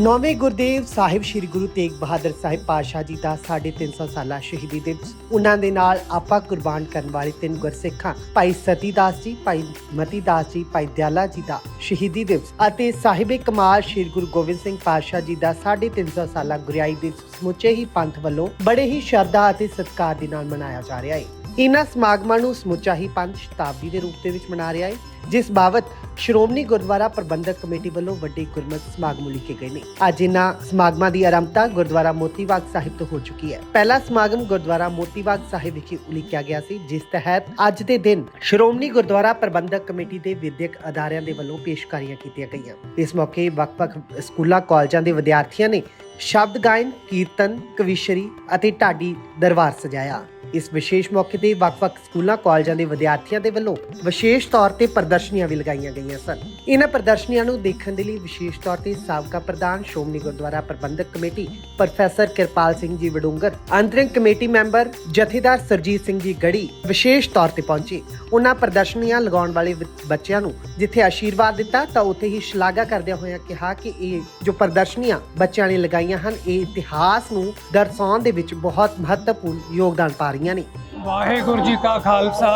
ਨੌਵੇਂ ਗੁਰਦੇਵ ਸਾਹਿਬ ਸ੍ਰੀ ਗੁਰੂ ਤੇਗ ਬਹਾਦਰ ਸਾਹਿਬ ਪਾਤਸ਼ਾਹ ਜੀ ਦਾ 350 ਸਾਲਾ ਸ਼ਹੀਦੀ ਦਿਵਸ। ਉਹਨਾਂ ਦੇ ਨਾਲ ਆਪਾ ਕੁਰਬਾਨ ਕਰਨ ਵਾਲੇ ਤਿੰਨ ਗੁਰਸਿੱਖਾਂ, ਭਾਈ ਸਤੀ ਦਾਸ ਜੀ, ਭਾਈ ਮਤੀ ਦਾਸ ਜੀ, ਭਾਈ ਦਿਆਲਾ ਜੀ ਦਾ ਸ਼ਹੀਦੀ ਦਿਵਸ ਅਤੇ ਸਾਹਿਬੇ ਕਮਾਲ ਸ੍ਰੀ ਗੁਰੂ ਗੋਬਿੰਦ ਸਿੰਘ ਪਾਤਸ਼ਾਹ ਜੀ ਦਾ 350 ਸਾਲਾ ਗੁਰਿਆਈ ਦਿਵਸ ਸਮੁੱਚੇ ਹੀ ਪੰਥ ਵੱਲੋਂ ਬੜੇ ਹੀ ਸ਼ਰਧਾ ਅਤੇ ਸਤਿਕਾਰ ਦੇ ਨਾਲ ਮਨਾਇਆ ਜਾ ਰਿਹਾ ਹੈ। ਇਹਨਾਂ ਸਮਾਗਮਾਂ ਨੂੰ ਸਮੁੱਚਾ ਹੀ ਪੰਥ ਸ਼ਤਾਬਦੀ ਦੇ ਰੂਪ ਦੇ ਵਿੱਚ ਮਨਾ ਰਿਹਾ ਹੈ। ਜਿਸ ਬਾਬਤ ਸ਼੍ਰੋਮਣੀ ਗੁਰਦੁਆਰਾ ਪ੍ਰਬੰਧਕ ਕਮੇਟੀ ਵੱਲੋਂ ਵੱਡੇ ਗੁਰਮਤਿ ਸਮਾਗਮ ਲਿਖੇ ਗਏ ਨੇ। ਅੱਜ ਇਹਨਾਂ ਸਮਾਗਮਾਂ ਦੀ ਆਰੰਭਤਾ ਗੁਰਦੁਆਰਾ ਮੋਤੀਬਾਗ ਸਾਹਿਬ ਤੋਂ ਹੋ ਚੁੱਕੀ ਹੈ। ਪਹਿਲਾ ਸਮਾਗਮ ਗੁਰਦੁਆਰਾ ਮੋਤੀਬਾਗ ਸਾਹਿਬ ਵਿਖੇ ਉਲੀਕਿਆ ਗਿਆ ਸੀ, ਜਿਸ ਤਹਿਤ ਅੱਜ ਦੇ ਦਿਨ ਸ਼੍ਰੋਮਣੀ ਗੁਰਦੁਆਰਾ ਪ੍ਰਬੰਧਕ ਕਮੇਟੀ ਦੇ ਵਿਦਿਅਕ ਅਦਾਰਿਆਂ ਦੇ ਵੱਲੋਂ ਪੇਸ਼ਕਾਰੀਆਂ ਕੀਤੀਆਂ ਗਈਆਂ। ਇਸ ਮੌਕੇ ਵੱਖ-ਵੱਖ ਸਕੂਲਾਂ, ਕਾਲਜਾਂ ਦੇ ਵਿਦਿਆਰਥੀਆਂ ਨੇ ਸ਼ਬਦ ਗਾਇਨ, ਕੀਰਤਨ, ਕਵਿਸ਼ਰੀ ਅਤੇ ਢਾਡੀ ਦਰਬਾਰ ਸਜਾਇਆ। ਇਸ ਵਿਸ਼ੇਸ਼ ਮੌਕੇ ਤੇ ਵੱਖ-ਵੱਖ ਸਕੂਲਾਂ, ਕਾਲਜਾਂ ਦੇ ਵਿਦਿਆਰਥੀਆਂ ਦੇ ਵੱਲੋਂ ਵਿਸ਼ੇਸ਼ ਤੌਰ ਤੇ ਪ੍ਰਦਰਸ਼ਨੀਆਂ ਵੀ ਲਗਾਈਆਂ ਗਈਆਂ ਸਨ। ਇਹਨਾਂ ਪ੍ਰਦਰਸ਼ਨੀਆਂ ਨੂੰ ਦੇਖਣ ਦੇ ਲਈ ਵਿਸ਼ੇਸ਼ ਤੌਰ ਤੇ ਸਾਬਕਾ ਪ੍ਰਧਾਨ ਸ਼੍ਰੋਮਣੀ ਗੁਰਦੁਆਰਾ ਪ੍ਰਬੰਧਕ committee professor Kirpal Singh ji Badungar interim committee member ਜਥੇਦਾਰ ਸਰਜੀਤ ਸਿੰਘ ਜੀ ਗੜੀ ਵਿਸ਼ੇਸ਼ ਤੌਰ ਤੇ ਪਹੁੰਚੇ। ਉਹਨਾਂ ਪ੍ਰਦਰਸ਼ਨੀਆਂ ਲਗਾਉਣ ਵਾਲੇ ਬੱਚਿਆਂ ਨੂੰ ਜਿੱਥੇ ਆਸ਼ੀਰਵਾਦ ਦਿੱਤਾ ਤਾਂ ਉੱਥੇ ਹੀ ਸ਼ਲਾਘਾ ਕਰਦਿਆਂ ਹੋਇਆਂ ਕਿਹਾ ਕਿ ਇਹ ਜੋ ਪ੍ਰਦਰਸ਼ਨੀਆਂ ਬੱਚਿਆਂ ਨੇ ਲਗਾਈਆਂ ਹਨ, ਇਹ ਇਤਿਹਾਸ ਨੂੰ ਦਰਸਾਉਣ ਦੇ ਵਿੱਚ ਬਹੁਤ ਮਹੱਤਵਪੂਰਨ ਯੋਗਦਾਨ ਪਾ ਰਹੀਆਂ ਨੇ। ਵਾਹਿਗੁਰੂ ਜੀ ਕਾ ਖਾਲਸਾ,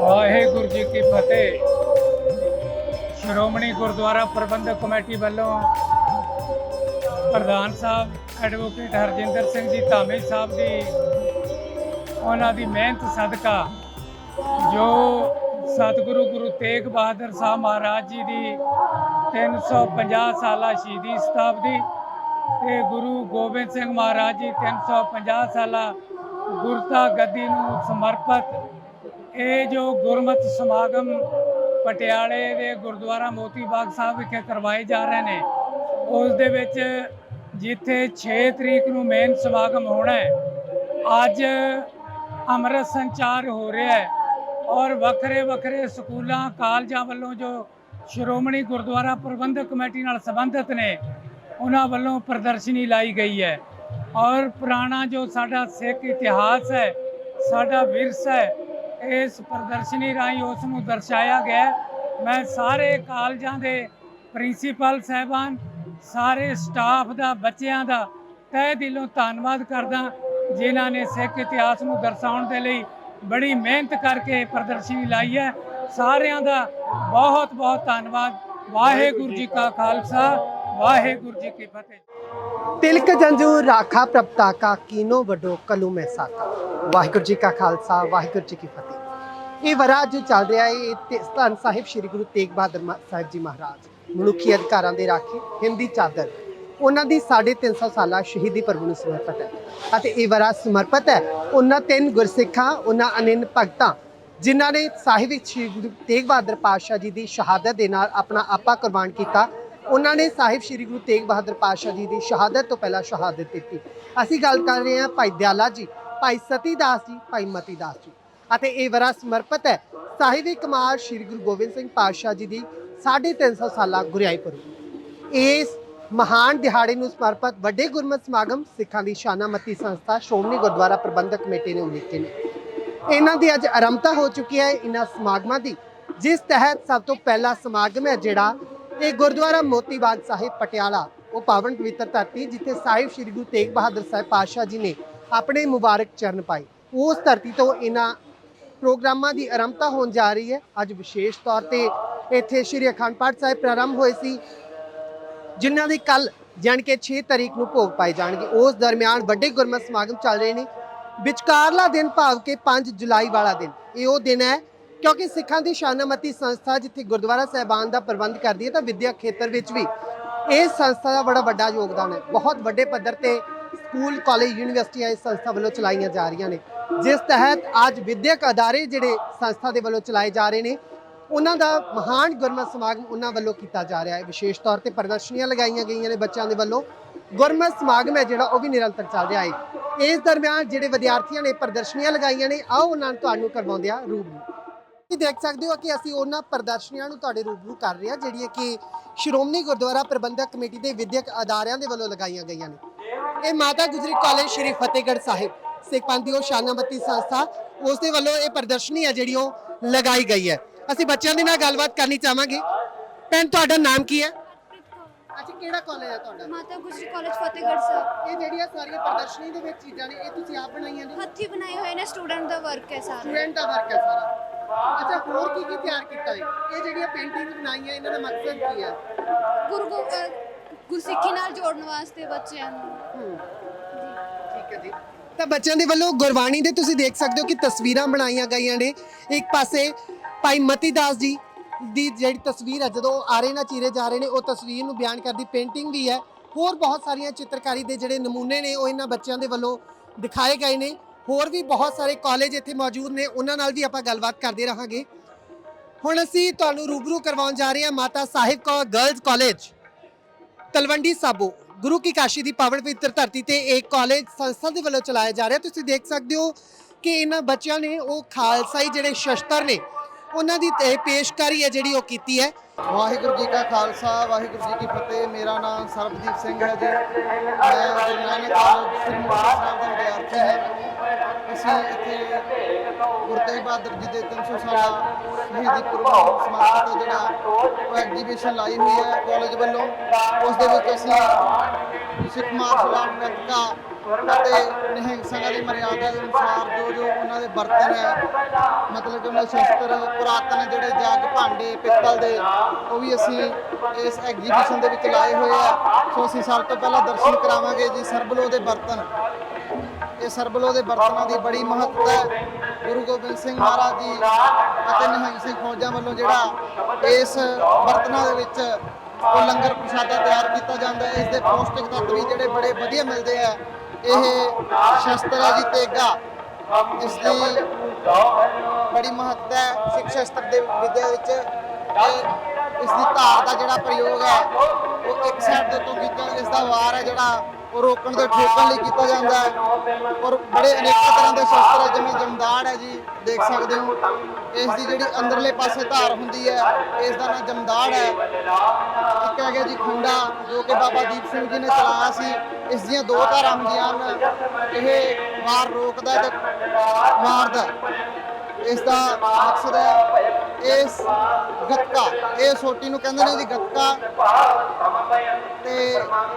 ਵਾਹਿਗੁਰੂ ਜੀ ਕੀ ਫਤਿਹ। ਸ਼੍ਰੋਮਣੀ ਗੁਰਦੁਆਰਾ ਪ੍ਰਬੰਧਕ ਕਮੇਟੀ ਵੱਲੋਂ ਪ੍ਰਧਾਨ ਸਾਹਿਬ ਐਡਵੋਕੇਟ ਹਰਜਿੰਦਰ ਸਿੰਘ ਜੀ ਧਾਮੀ ਸਾਹਿਬ ਦੀ ਉਹਨਾਂ ਦੀ ਮਿਹਨਤ ਸਦਕਾ ਜੋ ਸਤਿਗੁਰੂ ਗੁਰੂ ਤੇਗ ਬਹਾਦਰ ਸਾਹਿਬ ਮਹਾਰਾਜ ਜੀ ਦੀ 350 ਸਾਲਾ ਸ਼ਹੀਦੀ ਸ਼ਤਾਬਦੀ ਤੇ ਗੁਰੂ ਗੋਬਿੰਦ ਸਿੰਘ ਮਹਾਰਾਜ ਜੀ 350 ਸਾਲਾ ਗੁਰਤਾ ਗੱਦੀ ਨੂੰ ਸਮਰਪਿਤ ਇਹ ਜੋ ਗੁਰਮਤ ਸਮਾਗਮ ਪਟਿਆਲੇ ਦੇ ਗੁਰਦੁਆਰਾ ਮੋਤੀ ਬਾਗ ਸਾਹਿਬ ਵਿਖੇ ਕਰਵਾਏ ਜਾ ਰਹੇ ਨੇ। ਉਸ ਦੇ ਵਿੱਚ ਜਿੱਥੇ 6 ਤਰੀਕ ਨੂੰ ਮੇਨ ਸਮਾਗਮ ਹੋਣਾ ਹੈ, ਅੱਜ ਅੰਮ੍ਰਿਤ ਸੰਚਾਰ ਹੋ ਰਿਹਾ ਹੈ ਔਰ ਵੱਖਰੇ ਵੱਖਰੇ ਸਕੂਲਾਂ, ਕਾਲਜਾਂ ਵੱਲੋਂ ਜੋ ਸ਼੍ਰੋਮਣੀ ਗੁਰਦੁਆਰਾ ਪ੍ਰਬੰਧਕ ਕਮੇਟੀ ਨਾਲ ਸੰਬੰਧਿਤ ਨੇ, ਉਹਨਾਂ ਵੱਲੋਂ ਪ੍ਰਦਰਸ਼ਨੀ ਲਾਈ ਗਈ ਹੈ। ਔਰ ਪੁਰਾਣਾ ਜੋ ਸਾਡਾ ਸਿੱਖ ਇਤਿਹਾਸ ਹੈ, ਸਾਡਾ ਵਿਰਸਾ ਹੈ ਇਸ ਪ੍ਰਦਰਸ਼ਨੀ ਰਾਹੀਂ ਉਸ ਨੂੰ ਦਰਸਾਇਆ ਗਿਆ। ਮੈਂ ਸਾਰੇ ਕਾਲਜਾਂ ਦੇ ਪ੍ਰਿੰਸੀਪਲ ਸਹਿਬਾਨ, ਸਾਰੇ ਸਟਾਫ ਦਾ, ਬੱਚਿਆਂ ਦਾ ਤਹਿ ਦਿਲੋਂ ਧੰਨਵਾਦ ਕਰਦਾ ਜਿਨ੍ਹਾਂ ਨੇ ਸਿੱਖ ਇਤਿਹਾਸ ਨੂੰ ਦਰਸਾਉਣ ਦੇ ਲਈ ਬੜੀ ਮਿਹਨਤ ਕਰਕੇ ਪ੍ਰਦਰਸ਼ਨੀ ਲਾਈ ਹੈ। ਸਾਰਿਆਂ ਦਾ ਬਹੁਤ ਬਹੁਤ ਧੰਨਵਾਦ। ਵਾਹਿਗੁਰੂ ਜੀ ਕਾ ਖਾਲਸਾ। ਵਾਹਿਗੁਰੂ ਜੀ ਕੀ ਫਤਿਹ। ਤਿਲਕ ਜੰਜੂ ਰਾਖਾ ਪ੍ਰਪਤਾ ਕੀਨੋ ਵਡੋ ਕਲੂ ਮੈਂ ਵਾਹਿਗੁਰੂ ਜੀ ਕਾ ਖਾਲਸਾ, ਵਾਹਿਗੁਰੂ ਜੀ ਕੀ ਫਤਿਹ। ਇਹ ਵਰਾ ਜੋ ਚੱਲ ਰਿਹਾ ਹੈ, ਇਹ ਧੰਨ ਸਾਹਿਬ ਸ੍ਰੀ ਗੁਰੂ ਤੇਗ ਬਹਾਦਰ ਸਾਹਿਬ ਜੀ ਮਹਾਰਾਜ। ਮਨੁੱਖੀ ਅਧਿਕਾਰਾਂ ਦੇ ਰਾਖੇ, ਹਿੰਦੀ ਚਾਦਰ। ਉਹਨਾਂ ਦੀ 350 ਸਾਲਾ ਸ਼ਹੀਦੀ ਪਰਬ ਨੂੰ ਸਮਰਪਿਤ ਹੈ। ਅਤੇ ਇਹ ਵਰਾ ਸਮਰਪਿਤ ਹੈ, ਉਹਨਾਂ ਤਿੰਨ ਗੁਰਸਿੱਖਾਂ, ਉਹਨਾਂ ਅਨੰਨ ਭਗਤਾਂ, ਜਿਨ੍ਹਾਂ ਨੇ ਸਾਹਿਬ ਸ੍ਰੀ ਗੁਰੂ ਤੇਗ ਬਹਾਦਰ ਪਾਤਸ਼ਾਹ ਜੀ ਦੀ ਸ਼ਹਾਦਤ ਦੇ ਨਾਲ ਆਪਣਾ ਆਪਾ ਕੁਰਬਾਨ ਕੀਤਾ ਉਹਨਾਂ ਨੇ ਸਾਹਿਬ ਸ੍ਰੀ ਗੁਰੂ ਤੇਗ ਬਹਾਦਰ ਪਾਤਸ਼ਾਹ ਜੀ ਦੀ ਸ਼ਹਾਦਤ ਤੋਂ ਪਹਿਲਾਂ ਸ਼ਹਾਦਤ ਦਿੱਤੀ। ਅਸੀਂ ਗੱਲ ਕਰ ਰਹੇ ਹਾਂ ਭਾਈ ਦਿਆਲਾ ਜੀ, ਭਾਈ ਸਤੀ ਦਾਸ ਜੀ, ਭਾਈ ਮਤੀ ਦਾਸ ਜੀ। ਅਤੇ ਇਹ ਵਰਾ ਸਮਰਪਿਤ ਹੈ, ਸਾਹਿਬੀ ਕਮਾਲ ਸ੍ਰੀ ਗੁਰੂ ਗੋਬਿੰਦ ਸਿੰਘ ਪਾਤਸ਼ਾਹ ਜੀ ਦੀ 350 ਸਾਲਾ ਗੁਰਿਆਈ ਪੁਰਬ ਇਸ ਮਹਾਨ ਦਿਹਾੜੇ ਨੂੰ ਸਮਰਪਿਤ ਵੱਡੇ ਗੁਰਮਤਿ ਸਮਾਗਮ ਸਿੱਖਾਂ ਦੀ ਸ਼ਾਨਾਮਤੀ ਸੰਸਥਾ ਸ਼੍ਰੋਮਣੀ ਗੁਰਦੁਆਰਾ ਪ੍ਰਬੰਧਕ ਕਮੇਟੀ ਨੇ ਉਲੀਕੇ ਨੇ ਇਹਨਾਂ ਦੀ ਅੱਜ ਆਰੰਭਤਾ ਹੋ ਚੁੱਕੀ ਹੈ। ਇਹਨਾਂ ਸਮਾਗਮਾਂ ਦੀ, ਜਿਸ ਤਹਿਤ ਸਭ ਤੋਂ ਪਹਿਲਾ ਸਮਾਗਮ ਹੈ ਜਿਹੜਾ ਇਹ ਗੁਰਦੁਆਰਾ ਮੋਤੀ ਬਾਗ ਸਾਹਿਬ ਪਟਿਆਲਾ, ਉਹ ਪਾਵਨ ਪਵਿੱਤਰ ਧਰਤੀ, ਜਿੱਥੇ ਸਾਹਿਬ ਸ੍ਰੀ ਗੁਰੂ ਤੇਗ ਬਹਾਦਰ ਸਾਹਿਬ ਪਾਤਸ਼ਾਹ ਜੀ ਨੇ ਆਪਣੇ ਮੁਬਾਰਕ ਚਰਨ ਪਾਏ। ਉਸ ਧਰਤੀ ਤੋਂ ਇਹਨਾਂ ਪ੍ਰੋਗਰਾਮਾਂ ਦੀ ਆਰੰਭਤਾ ਹੋਣ ਜਾ ਰਹੀ ਹੈ। ਅੱਜ ਵਿਸ਼ੇਸ਼ ਤੌਰ ਤੇ ਇੱਥੇ ਸ੍ਰੀ ਅਖੰਡ ਪਾਠ ਸਾਹਿਬ ਪ੍ਰਾਰੰਭ ਹੋਏ ਸੀ, ਜਿਨ੍ਹਾਂ ਦੀ ਕੱਲ ਜਾਣੀ ਕਿ 6 ਤਰੀਕ ਨੂੰ ਭੋਗ ਪਾਏ ਜਾਣਗੇ। ਉਸ ਦਰਮਿਆਨ ਵੱਡੇ ਗੁਰਮਤਿ ਸਮਾਗਮ ਚੱਲ ਰਹੇ ਨੇ। ਵਿਚਕਾਰਲਾ ਦਿਨ ਭਾਵ ਕੇ 5 ਜੁਲਾਈ ਵਾਲਾ ਦਿਨ। ਇਹ ਉਹ ਦਿਨ ਹੈ ਕਿਉਂਕਿ ਸਿੱਖਾਂ ਦੀ ਸ਼ਾਨਾਮਤੀ ਸੰਸਥਾ ਜਿੱਥੇ ਗੁਰਦੁਆਰਾ ਸਾਹਿਬਾਨ ਦਾ ਪ੍ਰਬੰਧ ਕਰਦੀ ਹੈ, ਤਾਂ ਵਿਦਿਅਕ ਖੇਤਰ ਵਿੱਚ ਵੀ ਇਸ ਸੰਸਥਾ ਦਾ ਬੜਾ ਵੱਡਾ ਯੋਗਦਾਨ ਹੈ। ਬਹੁਤ ਵੱਡੇ ਪੱਧਰ ਤੇ ਸਕੂਲ, ਕਾਲਜ, ਯੂਨੀਵਰਸਿਟੀਆਂ ਇਸ ਸੰਸਥਾ ਵੱਲੋਂ ਚਲਾਈਆਂ ਜਾ ਰਹੀਆਂ ਨੇ। ਜਿਸ ਤਹਿਤ ਅੱਜ ਵਿਦਿਅਕ ਅਦਾਰੇ ਜਿਹੜੇ ਸੰਸਥਾ ਦੇ ਵੱਲੋਂ ਚਲਾਏ ਜਾ ਰਹੇ ਨੇ, ਉਹਨਾਂ ਦਾ ਮਹਾਨ ਗੁਰਮਤਿ ਸਮਾਗਮ ਉਹਨਾਂ ਵੱਲੋਂ ਕੀਤਾ ਜਾ ਰਿਹਾ ਹੈ। ਵਿਸ਼ੇਸ਼ ਤੌਰ ਤੇ ਪ੍ਰਦਰਸ਼ਨੀਆਂ ਲਗਾਈਆਂ ਗਈਆਂ ਨੇ ਬੱਚਿਆਂ ਦੇ ਵੱਲੋਂ। ਗੁਰਮਤਿ ਸਮਾਗਮ ਹੈ ਜਿਹੜਾ, ਉਹ ਵੀ ਨਿਰੰਤਰ ਚੱਲ ਰਿਹਾ ਹੈ। ਇਸ ਦਰਮਿਆਨ ਜਿਹੜੇ ਵਿਦਿਆਰਥੀਆਂ ਨੇ ਪ੍ਰਦਰਸ਼ਨੀਆਂ ਲਗਾਈਆਂ ਨੇ, ਆਓ ਉਹਨਾਂ ਨੂੰ ਤੁਹਾਨੂੰ ਕਰਵਾਉਂਦੇ ਆ ਰੂਬਰੂ। ਤੁਸੀਂ ਦੇਖ ਸਕਦੇ ਹੋ ਕਿ ਅਸੀਂ ਉਹਨਾਂ ਪ੍ਰਦਰਸ਼ਨੀਆਂ ਨੂੰ ਤੁਹਾਡੇ ਰੂਬਰੂ ਕਰ ਰਹੇ ਹਾਂ ਜਿਹੜੀਆਂ ਕਿ ਸ਼੍ਰੋਮਣੀ ਗੁਰਦੁਆਰਾ ਪ੍ਰਬੰਧਕ ਕਮੇਟੀ ਦੇ ਵਿਦਿਅਕ ਅਦਾਰਿਆਂ ਦੇ ਵੱਲੋਂ ਲਗਾਈਆਂ ਗਈਆਂ ਨੇ। ਇਹ ਮਾਤਾ ਗੁਜਰੀ ਕਾਲਜ ਸ਼੍ਰੀ ਫਤਿਹਗੜ੍ਹ ਸਾਹਿਬ ਸਿੱਖ ਪੰਥ ਦੀ ਉਹ ਸ਼ਾਨਾਮਤੀ ਸੰਸਥਾ ਉਸ ਦੇ ਵੱਲੋਂ ਇਹ ਪ੍ਰਦਰਸ਼ਨੀ ਹੈ ਜਿਹੜੀ ਉਹ ਲਗਾਈ ਗਈ ਹੈ। ਅਸੀਂ ਬੱਚਿਆਂ ਦੇ ਨਾਲ ਗੱਲਬਾਤ ਕਰਨੀ ਚਾਹਾਂਗੇ। ਭੈਣ ਤੁਹਾਡਾ ਨਾਮ ਕੀ ਹੈ? ਅੱਛਾ ਕਿਹੜਾ ਕਾਲਜ ਹੈ ਤੁਹਾਡਾ? ਮਾਤਾ ਗੁਜਰੀ ਕਾਲਜ ਫਤਿਹਗੜ੍ਹ ਸਾਹਿਬ। ਇਹ ਜਿਹੜੀਆਂ ਸਾਰੀਆਂ ਪ੍ਰਦਰਸ਼ਨੀ ਦੇ ਵਿੱਚ ਚੀਜ਼ਾਂ ਨੇ ਇਹ ਤੁਸੀਂ ਆਪ ਬਣਾਈਆਂ ਨੇ? ਹੱਥੀ ਬਣਾਏ ਹੋਏ ਨੇ ਸਟੂਡੈਂਟ ਦਾ ਵਰਕ ਹੈ ਸਾਰਾ। ਸਟੂਡੈਂਟ ਦਾ ਵਰਕ ਹੈ ਸਾਰਾ। ਅੱਛਾ ਹੋਰ ਕੀ ਕੀ ਤਿਆਰ ਕੀਤਾ ਹੈ ਇਹ ਜਿਹੜੀਆਂ ਪੇਂਟਿੰਗ ਬਣਾਈਆਂ ਇਹਨਾਂ ਦਾ ਮਕਸਦ ਕੀ ਹੈ ਗੁਰੂ ਗੋ- ਅਹ ਗੁਰਸਿੱਖੀ ਨਾਲ ਜੋੜਨ ਵਾਸਤੇ ਬੱਚਿਆਂ ਨੂੰ। ਹੂੰ। ਠੀਕ ਹੈ ਜੀ। ਤਾਂ ਬੱਚਿਆਂ ਦੇ ਵੱਲੋਂ ਗੁਰਬਾਣੀ ਦੇ ਤੁਸੀਂ ਦੇਖ ਸਕਦੇ ਹੋ ਕਿ ਤਸਵੀਰਾਂ ਬਣਾਈਆਂ ਗਈਆਂ ਨੇ। ਇੱਕ ਪਾਸੇ ਭਾਈ ਮਤੀ ਦਾਸ ਜੀ ਦੀ ਜਿਹੜੀ ਤਸਵੀਰ ਹੈ ਜਦੋਂ ਆਰੇ ਨਾ ਚੀਰੇ ਜਾ ਰਹੇ ਨੇ ਉਹ ਤਸਵੀਰ ਨੂੰ ਬਿਆਨ ਕਰਦੀ ਪੇਂਟਿੰਗ ਵੀ ਹੈ। ਹੋਰ ਬਹੁਤ ਸਾਰੀਆਂ ਚਿੱਤਰਕਾਰੀ ਦੇ ਜਿਹੜੇ ਨਮੂਨੇ ਨੇ ਉਹ ਇਹਨਾਂ ਬੱਚਿਆਂ ਦੇ ਵੱਲੋਂ ਦਿਖਾਏ ਗਏ ਨੇ। ਹੋਰ ਵੀ ਬਹੁਤ ਸਾਰੇ ਕਾਲਜ ਇੱਥੇ ਮੌਜੂਦ ਨੇ, ਉਹਨਾਂ ਨਾਲ ਵੀ ਆਪਾਂ ਗੱਲਬਾਤ ਕਰਦੇ ਰਹਾਂਗੇ। ਹੁਣ ਅਸੀਂ ਤੁਹਾਨੂੰ ਰੂਬਰੂ ਕਰਵਾਉਣ ਜਾ ਰਹੇ ਹਾਂ ਮਾਤਾ ਸਾਹਿਬ ਕੌਰ ਗਰਲਜ਼ ਕਾਲਜ ਤਲਵੰਡੀ ਸਾਬੋ, ਗੁਰੂ ਕੀ ਕਾਸ਼ੀ ਦੀ ਪਾਵਨ ਪਵਿੱਤਰ ਧਰਤੀ ਤੇ ਇੱਕ ਕਾਲਜ ਸੰਸਥਾ ਦੇ ਵੱਲੋਂ ਚਲਾਇਆ ਜਾ ਰਿਹਾ। ਤੁਸੀਂ ਦੇਖ ਸਕਦੇ ਹੋ ਕਿ ਇਹਨਾਂ ਬੱਚਿਆਂ ਨੇ ਉਹ ਖਾਲਸਾਈ ਜਿਹੜੇ ਸ਼ਸਤਰ ਨੇ, ਉਹਨਾਂ ਦੀ ਪੇਸ਼ਕਾਰੀ ਹੈ ਜਿਹੜੀ ਉਹ ਕੀਤੀ ਹੈ। ਵਾਹਿਗੁਰੂ ਜੀ ਕਾ ਖਾਲਸਾ, ਵਾਹਿਗੁਰੂ ਜੀ ਕੀ ਫਤਿਹ। ਮੇਰਾ ਨਾਮ ਸਰਬਦੀਪ ਸਿੰਘ ਹੈ ਜੀ। ਮੈਂ ਗੁਰੂ ਨਾਨਕ ਕਾਲਜ ਸ੍ਰੀ ਮੁਕਤਸਰ ਸਾਹਿਬ ਦਾ ਵਿਦਿਆਰਥੀ ਹਾਂ। ਅਸੀਂ ਇੱਥੇ ਗੁਰੂ ਤੇਗ ਬਹਾਦਰ ਜੀ ਦੇ 300 ਸਾਲਾ ਸ਼ਹੀਦੀ ਪੁਰਬ ਸਮਾਗਮ ਦਾ ਜਿਹੜਾ ਉਹ ਐਗਜੀਬਿਸ਼ਨ ਲਾਈ ਹੋਈ ਹੈ ਕਾਲਜ ਵੱਲੋਂ। ਉਸ ਦੇ ਵਿੱਚ ਅਸੀਂ ਸਿੱਖ ਮਾਰਸ਼ਲ ਆਰਟ ਗੱਤਕਾ ਅਤੇ ਨਿਹੰਗ ਸਿੰਘਾਂ ਦੀ ਮਰਿਆਦਾ ਦੇ ਅਨੁਸਾਰ ਜੋ ਜੋ ਉਹਨਾਂ ਦੇ ਬਰਤਨ ਹੈ, ਮਤਲਬ ਕਿ ਉਹਨਾਂ ਸ਼ਸਤਰ ਪੁਰਾਤਨ ਜਿਹੜੇ ਜੱਗ ਭਾਂਡੇ, ਪਿੱਤਲ ਦੇ, ਉਹ ਵੀ ਅਸੀਂ ਇਸ ਐਗਜੀਬਿਸ਼ਨ ਦੇ ਵਿੱਚ ਲਾਏ ਹੋਏ ਆ। ਸੋ ਅਸੀਂ ਸਭ ਤੋਂ ਪਹਿਲਾਂ ਦਰਸ਼ਨ ਕਰਾਵਾਂਗੇ ਜੀ ਸਰਬਲੋ ਦੇ ਬਰਤਨ। ਇਹ ਸਰਬਲੋ ਦੇ ਬਰਤਨਾਂ ਦੀ ਬੜੀ ਮਹੱਤਤਾ ਹੈ। ਗੁਰੂ ਗੋਬਿੰਦ ਸਿੰਘ ਮਹਾਰਾਜ ਜੀ ਅਤੇ ਨਿਹੰਗ ਸਿੰਘ ਫੌਜਾਂ ਵੱਲੋਂ ਜਿਹੜਾ ਇਸ ਬਰਤਨਾਂ ਦੇ ਵਿੱਚ ਉਹ ਲੰਗਰ ਪ੍ਰਸ਼ਾਦਾ ਤਿਆਰ ਕੀਤਾ ਜਾਂਦਾ ਹੈ। ਇਸ ਦੇ ਪੌਸ਼ਟਿਕ ਤੱਤ ਵੀ ਜਿਹੜੇ ਬੜੇ ਵਧੀਆ ਮਿਲਦੇ ਆ। ਇਹ ਸ਼ਸਤਰ ਹੈ ਜੀ ਤੇਗਾ ਇਸ ਦੀ ਬੜੀ ਮਹੱਤਤਾ ਹੈ ਸਿੱਖ ਸ਼ਸਤਰ ਦੇ ਵਿਦਿਆ ਵਿੱਚ ਇਹ ਇਸ ਦੀ ਧਾਰ ਦਾ ਜਿਹੜਾ ਪ੍ਰਯੋਗ ਹੈ, ਉਹ ਇੱਕ ਸਾਈਡ ਦੇ ਤੋਂ ਕੀਤਾ ਇਸ ਦਾ ਵਾਰ ਹੈ ਜਿਹੜਾ ਉਹ ਰੋਕਣ ਤੇ ਠੋਕਣ ਲਈ ਕੀਤਾ ਜਾਂਦਾ ਹੈ। ਔਰ ਬੜੇ ਅਨੇਕਾਂ ਤਰ੍ਹਾਂ ਦੇ ਸ਼ਸਤਰ ਹੈ, ਜਿਵੇਂ ਜਮਦਾੜ ਹੈ ਜੀ, ਦੇਖ ਸਕਦੇ ਹੋ। ਇਸ ਦੀ ਜਿਹੜੀ ਅੰਦਰਲੇ ਪਾਸੇ ਧਾਰ ਹੁੰਦੀ ਹੈ, ਇਸ ਦਾ ਨਾਮ ਜਮਦਾੜ ਹੈ। ਇੱਕ ਹੈਗਾ ਜੀ ਖੁੰਡਾ, ਜੋ ਕਿ ਬਾਬਾ ਦੀਪ ਸਿੰਘ ਜੀ ਨੇ ਚਲਾਇਆ ਸੀ। ਇਸ ਦੀਆਂ ਦੋ ਧਾਰਾਂ ਹੁੰਦੀਆਂ ਹਨ। ਇਹ ਵਾਰ ਰੋਕਦਾ ਤੇ ਮਾਰਦਾ ਇਸ ਦਾ ਮਕਸਦ ਹੈ ਇਸ ਗੱਤਕਾ ਇਹ ਸੋਟੀ ਨੂੰ ਕਹਿੰਦੇ ਨੇ ਜੀ ਗੱਤਕਾ ਤੇ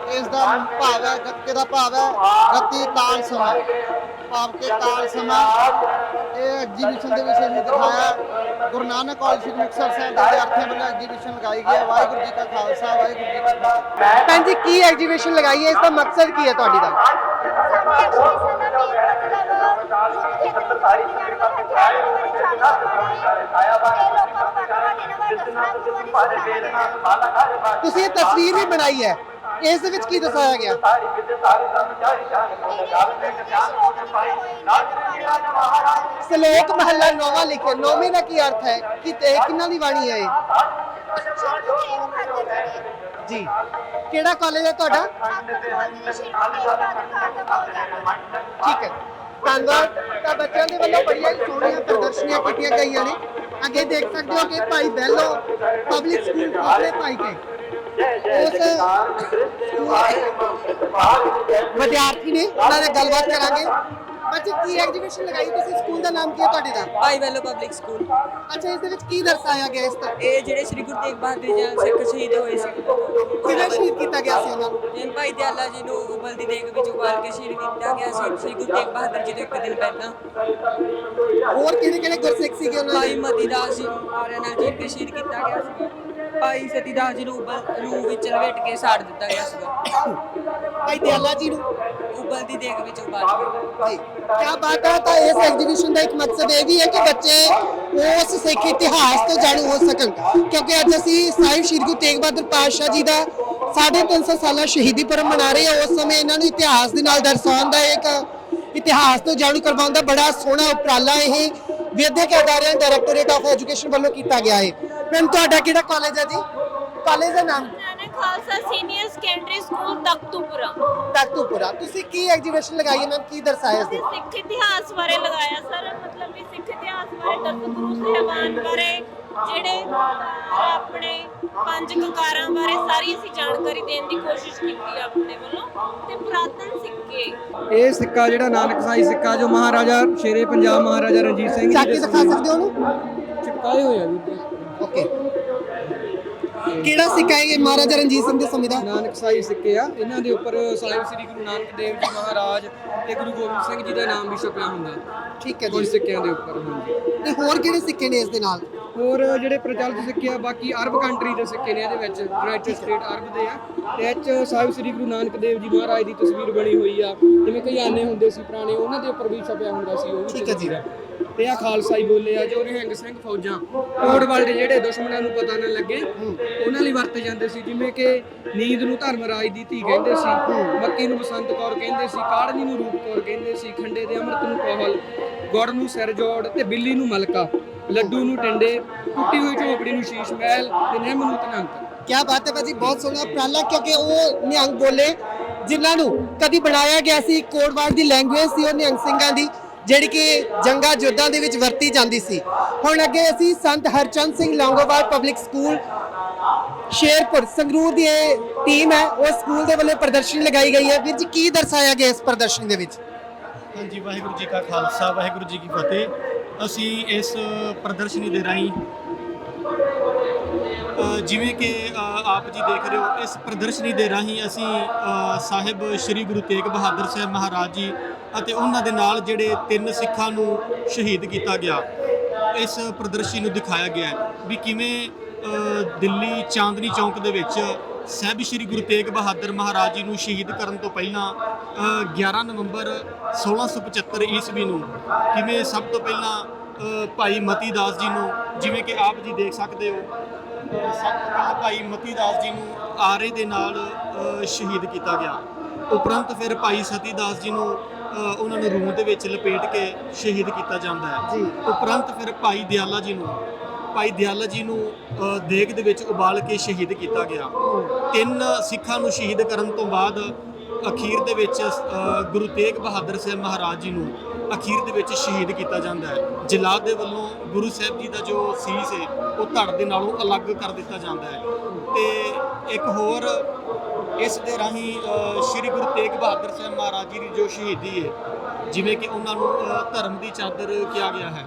ਇਸ ਦਾ ਭਾਵ ਹੈ ਗੱਤਕੇ ਦਾ ਭਾਵ ਹੈ ਗਤੀ ਤਾਲ ਸਮਾਂ ਭਾਵ ਕੇ ਤਾਲ ਸਮਾਂ ਇਹ ਐਗਜੀਬਿਸ਼ਨ ਦੇ ਵਿੱਚ ਅਸੀਂ ਦਿਖਾਇਆ ਗੁਰੂ ਨਾਨਕ ਕਾਲਜ ਸ਼੍ਰੀ ਮੁਕਤਸਰ ਸਾਹਿਬ ਦੇ ਵਿਦਿਆਰਥੀਆਂ ਵੱਲੋਂ ਐਗਜੀਬਿਸ਼ਨ ਲਗਾਈ ਗਈ ਹੈ ਵਾਹਿਗੁਰੂ ਜੀ ਕਾ ਖਾਲਸਾ ਵਾਹਿਗੁਰੂ ਜੀ ਕੀ ਫਤਿਹ ਭੈਣ ਜੀ ਕੀ ਐਗਜੀਬਿਸ਼ਨ ਲਗਾਈ ਹੈ ਇਸ ਦਾ ਮਕਸਦ ਕੀ ਹੈ ਤੁਹਾਡੀ ਦਾ ਤੁਸੀਂ ਇਹ ਤਸਵੀਰ ਵੀ ਬਣਾਈ ਹੈ। ਇਸ ਦੇ ਵਿੱਚ ਕੀ ਦਰਸਾਇਆ ਗਿਆ? ਸ਼ਲੋਕ ਮਹੱਲਾ ਨੌਵਾਂ ਲਿਖਿਆ। ਨੌਵੇਂ ਦਾ ਕੀ ਅਰਥ ਹੈ? ਕਿ ਇਹ ਕਿੰਨਾਂ ਦੀ ਬਾਣੀ ਹੈ ਇਹ? ਜੀ। ਕਿਹੜਾ ਕਾਲਜ ਹੈ ਤੁਹਾਡਾ? ਠੀਕ ਹੈ। ਧੰਨਵਾਦ। ਤਾਂ ਬੱਚਿਆਂ ਦੇ ਵੱਲੋਂ ਬੜੀਆਂ ਹੀ ਸੋਹਣੀਆਂ ਪ੍ਰਦਰਸ਼ਨੀਆਂ ਕੀਤੀਆਂ ਗਈਆਂ ਨੇ। ਅੱਗੇ ਦੇਖ ਸਕਦੇ ਹੋ ਕਿ ਭਾਈ ਬੈਲੋ ਪਬਲਿਕ ਸਕੂਲ ਕੋਲੇ ਭਾਈ ਕੇ ਉਸ ਵਿਦਿਆਰਥੀ ਨੇ ਉਹਨਾਂ ਨਾਲ ਗੱਲਬਾਤ ਕਰਾਂਗੇ। ਬੱਚੇ ਕੀ ਐਗਜੀਬਿਸ਼ਨ ਲਗਾਈ ਤੁਸੀਂ? ਸਕੂਲ ਦਾ ਨਾਮ ਕੀ ਹੈ ਤੁਹਾਡੇ ਦਾ? ਭਾਈ ਵੈਲੋ ਪਬਲਿਕ ਸਕੂਲ ਅੱਛਾ ਇਸ ਦੇ ਵਿੱਚ ਕੀ ਦਰਸਾਇਆ ਗਿਆ ਇਸ ਤੋਂ? ਇਹ ਜਿਹੜੇ ਸ੍ਰੀ ਗੁਰੂ ਤੇਗ ਬਹਾਦਰ ਜੀ ਸਿੱਖ ਸ਼ਹੀਦ ਹੋਏ ਗਿਆ ਸੀ ਉਹਨਾਂ ਨੂੰ। ਜਿਨ ਭਾਈ ਦਿਆਲਾ ਜੀ ਨੂੰ ਉਬਲਦੀ ਦੇਗ ਵਿੱਚ ਉਬਾਲ ਕੇ ਸ਼ਹੀਦ ਕੀਤਾ ਗਿਆ ਸੀ। ਸ੍ਰੀ ਗੁਰੂ ਤੇਗ ਬਹਾਦਰ ਜੀ ਤੋਂ ਇੱਕ ਦਿਨ ਪਹਿਲਾਂ। ਹੋਰ ਕਿਹੜੇ ਕਿਹੜੇ ਗੁਰਸਿੱਖ ਸੀਗੇ ਉਹਨਾਂ ਭਾਈ ਦੇ? ਮਤੀ ਦਾਸ ਜੀ ਨੂੰ ਮਾਰਿਆ ਨਾਲ ਜੀਰ ਕੇ ਸ਼ਹੀਦ ਕੀਤਾ ਗਿਆ ਸੀ। ਭਾਈ ਸਤੀ ਦਾਸ ਜੀ ਨੂੰ ਉਬਲ ਰੂਹ ਵਿੱਚ ਲਪੇਟ ਕੇ ਸਾੜ ਦਿੱਤਾ ਗਿਆ ਸੀਗਾ। ਭਾਈ ਦਿਆਲਾ ਜੀ ਨੂੰ? ਉਬਲਦੀ ਦੇਗ ਵਿੱਚ ਉਬਾਲ ਕੇ। ਕੀ ਬਾਤ ਹੈ ਤਾਂ ਇਸ ਐਗਜੀਬਿਸ਼ਨ ਦਾ ਇੱਕ ਮਕਸਦ ਇਹ ਵੀ ਹੈ ਕਿ ਬੱਚੇ ਉਸ ਸਿੱਖ ਇਤਿਹਾਸ ਤੋਂ ਜਾਣੂ ਹੋ ਸਕਣ। ਕਿਉਂਕਿ ਅੱਜ ਅਸੀਂ ਸਾਹਿਬ ਸ਼੍ਰੀ ਗੁਰੂ ਤੇਗ ਬਹਾਦਰ ਪਾਤਸ਼ਾਹ ਜੀ ਦਾ 350 ਸਾਲਾ ਸ਼ਹੀਦੀ ਪਰਬ ਮਨਾ ਰਹੇ ਆ, ਉਸ ਸਮੇਂ ਇਹਨਾਂ ਨੂੰ ਇਤਿਹਾਸ ਦੇ ਨਾਲ ਦਰਸਾਉਣ ਦਾ ਇੱਕ ਇਤਿਹਾਸ ਤੋਂ ਜਾਣੂ ਕਰਵਾਉਣ ਦਾ ਬੜਾ ਸੋਹਣਾ ਉਪਰਾਲਾ ਇਹ ਵਿਦਿਅਕ ਅਦਾਰਿਆਂ ਡਾਇਰੈਕਟੋਰੇਟ ਆਫ ਐਜੂਕੇਸ਼ਨ ਵੱਲੋਂ ਕੀਤਾ ਗਿਆ ਹੈ। ਮੈਮ, ਤੁਹਾਡਾ ਕਿਹੜਾ ਕਾਲਜ ਹੈ ਜੀ? ਕਾਲਜ ਦਾ ਨਾਮ? Nanak Khalsa senior secondary school Takhtupura Takhtupura ਤੁਸੀਂ ਕੀ ਐਗਜੀਬਿਸ਼ਨ ਲਗਾਈ ਹੈ ਮੈਮ? ਕੀ ਦਰਸਾਇਆ ਇਸ ਅਸੀਂ ਸਿੱਖ ਇਤਿਹਾਸ ਬਾਰੇ ਲਗਾਇਆ ਸਰ। ਮਤਲਬ ਵੀ ਸਿੱਖ ਇਤਿਹਾਸ ਬਾਰੇ ਦਸ ਗੁਰੂ ਸਾਹਿਬਾਨ ਬਾਰੇ ਜਿਹੜੇ ਅਹ, ਆਪਣੇ ਪੰਜ ਕਕਾਰਾਂ ਬਾਰੇ ਸਾਰੀ ਅਸੀਂ ਜਾਣਕਾਰੀ ਦੇਣ ਦੀ ਕੋਸ਼ਿਸ਼ ਕੀਤੀ ਆਪਣੇ ਵੱਲੋਂ ਤੇ ਪੁਰਾਤਨ ਸਿੱਕੇ। ਇਹ ਸਿੱਕਾ ਜਿਹੜਾ ਨਾਨਕ ਸਾਈ ਸਿੱਕਾ ਜੋ ਮਹਾਰਾਜਾ ਸ਼ੇਰੇ ਪੰਜਾਬ ਮਹਾਰਾਜਾ ਰਣਜੀਤ ਸਿੰਘ ਜੀ ਚੱਕ ਕੇ ਦਿਖਾ ਸਕਦੇ ਹੋ ਉਹਨੂੰ? ਚਿਪਕਾਏ ਹੋਏ ਆ ਜੀ। ਓਕੇ ਕਿਹੜਾ ਸਿੱਕਾ ਹੈ ਇਹ? ਮਹਾਰਾਜਾ ਰਣਜੀਤ ਸਿੰਘ ਦੇ ਸਮੇਂ ਦਾ। ਨਾਨਕ ਸਾਈ ਸਿੱਕੇ ਆ। ਇਹਨਾਂ ਦੇ ਉੱਪਰ ਸਾਹਿਬ ਸ੍ਰੀ ਗੁਰੂ ਨਾਨਕ ਦੇਵ ਜੀ ਮਹਾਰਾਜ ਤੇ ਗੁਰੂ ਗੋਬਿੰਦ ਸਿੰਘ ਜੀ ਦਾ ਨਾਮ ਵੀ ਛਪਿਆ ਹੁੰਦਾ। ਠੀਕ ਹੈ ਕੁਝ ਜੀ ਸਿੱਕਿਆਂ ਦੇ ਉੱਪਰ ਹਾਂਜੀ। ਤੇ ਹੋਰ ਕਿਹੜੇ ਸਿੱਕੇ ਨੇ ਇਸ ਦੇ ਨਾਲ? ਹੋਰ ਜਿਹੜੇ ਪ੍ਰਚਲਿਤ ਸਿੱਕੇ ਆ ਬਾਕੀ ਅਰਬ ਕੰਟਰੀ ਦੇ ਸਿੱਕੇ ਨੇ ਇਹਦੇ ਵਿੱਚ ਯੂਨਾਈਟਿਡ ਸਟੇਟ ਅਰਬ ਦੇ ਆ। ਤੇ ਇਹ 'ਚ ਸਾਹਿਬ ਸ੍ਰੀ ਗੁਰੂ ਨਾਨਕ ਦੇਵ ਜੀ ਮਹਾਰਾਜ ਦੀ ਤਸਵੀਰ ਬਣੀ ਹੋਈ ਆ। ਜਿਵੇਂ ਕਈ ਆਨੇ ਹੁੰਦੇ ਸੀ ਪੁਰਾਣੇ ਉਹਨਾਂ ਦੇ ਉੱਪਰ ਵੀ ਛਪਿਆ ਹੁੰਦਾ ਸੀ ਉਹ ਵੀ ਠੀਕ ਹੈ ਜੀ। ਤੇ ਆ ਖਾਲਸਾਈ ਬੋਲੇ ਆ ਜੋ ਨਿਹੰਗ ਸਿੰਘ ਫੌਜਾਂ ਕੋਟਵਾਲ ਦੇ ਜਿਹੜੇ ਦੁਸ਼ਮਣਾਂ ਨੂੰ ਪਤਾ ਨਾ ਲੱਗੇ ਉਹਨਾਂ ਲਈ ਵਰਤੇ ਜਾਂਦੇ ਸੀ। ਜਿਵੇਂ ਕਿ ਨੀਂਦ ਨੂੰ ਧਰਮਰਾਜ ਦੀ ਧੀ ਕਹਿੰਦੇ ਸੀ ਮੱਕੀ ਨੂੰ ਬਸੰਤ ਕੌਰ ਕਹਿੰਦੇ ਸੀ ਕਾੜਨੀ ਨੂੰ ਰੂਪ ਕੌਰ ਕਹਿੰਦੇ ਸੀ ਖੰਡੇ ਦੇ ਅੰਮ੍ਰਿਤ ਨੂੰ ਕੋਹਲ ਗੁੜ ਨੂੰ ਸਿਰ ਜੋੜ ਤੇ ਬਿੱਲੀ ਨੂੰ ਮਲਕਾ। ਲੱਡੂ ਨੂੰ ਟਿੰਡੇ ਟੁੱਟੀ ਹੋਈ ਝੋਪੜੀ ਨੂੰ ਸ਼ੀਸ਼ ਮਹਿਲ ਤੇ ਨਿੰਮ ਨੂੰ ਤਨੰਤ ਕੀ ਬਾਤ ਹੈ ਭਾਜੀ ਬਹੁਤ ਸੋਹਣਾ ਉਪਰਾਲਾ ਕਿਉਂਕਿ ਉਹ ਨਿਹੰਗ ਬੋਲੇ ਜਿਨ੍ਹਾਂ ਨੂੰ ਕਦੀ ਬਣਾਇਆ ਗਿਆ ਸੀ ਕੋਡਵਾਰਡ ਦੀ ਲੈਂਗੁਏਜ ਸੀ ਉਹ ਨਿਹੰਗ ਸਿੰਘਾਂ ਦੀ ਜਿਹੜੀ ਕਿ ਜੰਗਾਂ ਯੁੱਧਾਂ ਦੇ ਵਿੱਚ ਵਰਤੀ ਜਾਂਦੀ ਸੀ। ਹੁਣ ਅੱਗੇ ਅਸੀਂ ਸੰਤ ਹਰਚੰਦ ਸਿੰਘ ਲੌਂਗੋਵਾਲ ਪਬਲਿਕ ਸਕੂਲ ਸ਼ੇਰਪੁਰ ਸੰਗਰੂਰ ਦੀ ਇਹ ਟੀਮ ਹੈ ਉਹ ਸਕੂਲ ਦੇ ਵੱਲੋਂ ਪ੍ਰਦਰਸ਼ਨੀ ਲਗਾਈ ਗਈ ਹੈ। ਵੀਰ ਜੀ ਕੀ ਦਰਸਾਇਆ ਗਿਆ ਇਸ ਪ੍ਰਦਰਸ਼ਨੀ ਦੇ ਵਿੱਚ? ਹਾਂਜੀ ਵਾਹਿਗੁਰੂ ਜੀ ਕਾ ਖਾਲਸਾ ਵਾਹਿਗੁਰੂ ਜੀ ਕੀ ਫਤਿਹ। ਅਸੀਂ ਇਸ ਪ੍ਰਦਰਸ਼ਨੀ ਦੇ ਰਾਹੀਂ ਜਿਵੇਂ ਕਿ ਆਪ ਜੀ ਦੇਖ ਰਹੇ ਹੋ, ਇਸ ਪ੍ਰਦਰਸ਼ਨੀ ਦੇ ਰਾਹੀਂ ਅਸੀਂ ਸਾਹਿਬ ਸ੍ਰੀ ਗੁਰੂ ਤੇਗ ਬਹਾਦਰ ਸਾਹਿਬ ਮਹਾਰਾਜ ਜੀ ਅਤੇ ਉਹਨਾਂ ਦੇ ਨਾਲ ਜਿਹੜੇ ਤਿੰਨ ਸਿੱਖਾਂ ਨੂੰ ਸ਼ਹੀਦ ਕੀਤਾ ਗਿਆ, ਇਸ ਪ੍ਰਦਰਸ਼ਨੀ ਨੂੰ ਦਿਖਾਇਆ ਗਿਆ ਹੈ ਵੀ ਕਿਵੇਂ ਦਿੱਲੀ ਚਾਂਦਨੀ ਚੌਂਕ ਦੇ ਵਿੱਚ ਸਾਹਿਬ ਸ੍ਰੀ ਗੁਰੂ ਤੇਗ ਬਹਾਦਰ ਮਹਾਰਾਜ ਜੀ ਨੂੰ ਸ਼ਹੀਦ ਕਰਨ ਤੋਂ ਪਹਿਲਾਂ ਅ, 11 ਨਵੰਬਰ 1675 ਈਸਵੀ ਨੂੰ ਕਿਵੇਂ ਸਭ ਤੋਂ ਪਹਿਲਾਂ ਭਾਈ ਮਤੀ ਦਾਸ ਜੀ ਨੂੰ ਜਿਵੇਂ ਕਿ ਆਪ ਜੀ ਦੇਖ ਸਕਦੇ ਹੋ ਸਭ ਤੋਂ ਪਹਿਲਾਂ ਭਾਈ ਮਤੀ ਦਾਸ ਜੀ ਨੂੰ ਆਰੇ ਦੇ ਨਾਲ ਸ਼ਹੀਦ ਕੀਤਾ ਗਿਆ ਉਪਰੰਤ ਫਿਰ ਭਾਈ ਸਤੀ ਦਾਸ ਜੀ ਨੂੰ ਉਹਨਾਂ ਨੂੰ ਰੂਹ ਦੇ ਵਿੱਚ ਲਪੇਟ ਕੇ ਸ਼ਹੀਦ ਕੀਤਾ ਜਾਂਦਾ ਹੈ ਜੀ। ਉਪਰੰਤ ਫਿਰ ਭਾਈ ਦਿਆਲਾ ਜੀ ਨੂੰ ਭਾਈ ਦਿਆਲਾ ਜੀ ਨੂੰ ਦੇਗ ਦੇ ਵਿੱਚ ਉਬਾਲ ਕੇ ਸ਼ਹੀਦ ਕੀਤਾ ਗਿਆ। ਤਿੰਨ ਸਿੱਖਾਂ ਨੂੰ ਸ਼ਹੀਦ ਕਰਨ ਤੋਂ ਬਾਅਦ ਅਖੀਰ ਦੇ ਵਿੱਚ ਗੁਰੂ ਤੇਗ ਬਹਾਦਰ ਸਾਹਿਬ ਮਹਾਰਾਜ ਜੀ ਨੂੰ ਅਖੀਰ ਦੇ ਵਿੱਚ ਸ਼ਹੀਦ ਕੀਤਾ ਜਾਂਦਾ ਹੈ। ਜਲਾਦ ਦੇ ਵੱਲੋਂ ਗੁਰੂ ਸਾਹਿਬ ਜੀ ਦਾ ਜੋ ਸੀਸ ਹੈ, ਉਹ ਧੜ ਦੇ ਨਾਲੋਂ ਅਲੱਗ ਕਰ ਦਿੱਤਾ ਜਾਂਦਾ ਹੈ। ਤੇ ਇੱਕ ਹੋਰ, ਇਸ ਦੇ ਰਾਹੀਂ ਸ੍ਰੀ ਗੁਰੂ ਤੇਗ ਬਹਾਦਰ ਸਾਹਿਬ ਮਹਾਰਾਜ ਜੀ ਦੀ ਜੋ ਸ਼ਹੀਦੀ ਹੈ, ਜਿਵੇਂ ਕਿ ਉਹਨਾਂ ਨੂੰ ਧਰਮ ਦੀ ਚਾਦਰ ਕਿਹਾ ਗਿਆ ਹੈ।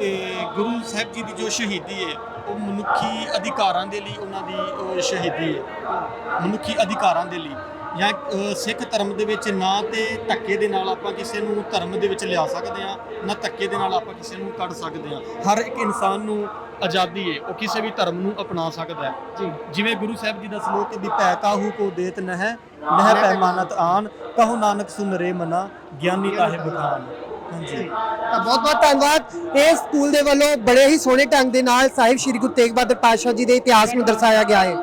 ਤੇ ਗੁਰੂ ਸਾਹਿਬ ਜੀ ਦੀ ਜੋ ਸ਼ਹੀਦੀ ਹੈ ਉਹ ਮਨੁੱਖੀ ਅਧਿਕਾਰਾਂ ਦੇ ਲਈ ਉਹਨਾਂ ਦੀ ਸ਼ਹੀਦੀ ਹੈ। ਮਨੁੱਖੀ ਅਧਿਕਾਰਾਂ ਦੇ ਲਈ। ਜਾਂ ਸਿੱਖ ਧਰਮ ਦੇ ਵਿੱਚ ਨਾ ਤੇ ਧੱਕੇ ਦੇ ਨਾਲ ਆਪਾਂ ਕਿਸੇ ਨੂੰ ਧਰਮ ਦੇ ਵਿੱਚ ਲਿਆ ਸਕਦੇ ਹਾਂ ਨਾ ਧੱਕੇ ਦੇ ਨਾਲ ਆਪਾਂ ਕਿਸੇ ਨੂੰ ਕੱਢ ਸਕਦੇ ਹਾਂ। ਹਰ ਇੱਕ ਇਨਸਾਨ ਨੂੰ ਆਜ਼ਾਦੀ ਹੈ ਉਹ ਕਿਸੇ ਵੀ ਧਰਮ ਨੂੰ ਅਪਣਾ ਸਕਦਾ ਹੈ। ਜਿਵੇਂ ਗੁਰੂ ਸਾਹਿਬ ਜੀ ਦਾ ਸ਼ਲੋਕ ਵੀ ਭੈ ਕਾਹੂ ਕੋ ਦੇਤ ਨਹਿ ਨਹਿ ਪੈਮਾਨਤ ਆਨ ਕਹੋ ਨਾਨਕ ਸੁਨ ਰੇ ਮਨਾ ਗਿਆਨੀ ਤਾਹੇ ਬਖਾਨ। ਹਾਂਜੀ। ਤਾਂ ਬਹੁਤ ਬਹੁਤ ਧੰਨਵਾਦ। ਇਹ ਸਕੂਲ ਦੇ ਵੱਲੋਂ ਬੜੇ ਹੀ ਸੋਹਣੇ ਢੰਗ ਦੇ ਨਾਲ ਸਾਹਿਬ ਸ੍ਰੀ ਗੁਰੂ ਤੇਗ ਬਹਾਦਰ ਪਾਤਸ਼ਾਹ ਜੀ ਦੇ ਇਤਿਹਾਸ ਨੂੰ ਦਰਸਾਇਆ ਗਿਆ ਹੈ।